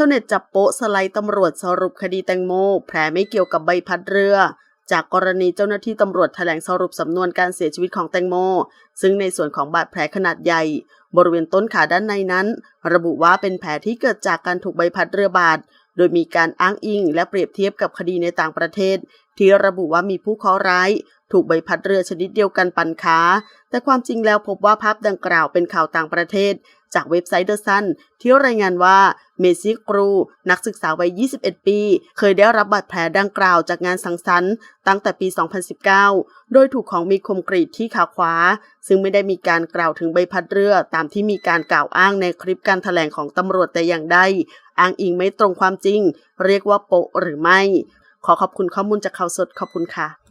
ชาวเน็ตจับโป๊ะสไลด์ตำรวจสรุปคดีแตงโม แผลไม่เกี่ยวกับใบพัดเรือ จากกรณีเจ้าหน้าที่ตำรวจแถลงสรุปสำนวนการเสียชีวิตของแตงโม ซึ่งในส่วนของบาดแผลขนาดใหญ่ บริเวณต้นขาด้านในนั้น ระบุว่าเป็นแผลที่เกิดจากการถูกใบพัดเรือบาดโดยมีการอ้างอิงและเปรียบเทียบกับคดีในต่างประเทศ ที่ระบุว่ามีผู้เคราะห์ร้าย ถูกใบพัดเรือชนิดเดียวกันปันค้าแต่ความจริงแล้วพบว่าภาพดังกล่าวเป็นข่าวต่างประเทศ จากเว็บไซต์เดอะซันที่รายงานว่าเมซิกรู นักศึกษาวัย 21 ปี เคยได้รับบาดแผลดังกล่าวจากงานสังสรรค์ตั้งแต่ปี 2019 โดยถูกของมีคมกรีดที่ขาขวา ซึ่งไม่ได้มีการกล่าวถึงใบพัดเรือตามที่มีการกล่าวอ้างในคลิปการถแถลงของตำรวจแต่อย่างใด อ้างอิงไม่ตรงความจริง เรียกว่าโปะหรือไม่ ขอขอบคุณข้อมูลจากข่าวสดขอบคุณค่ะ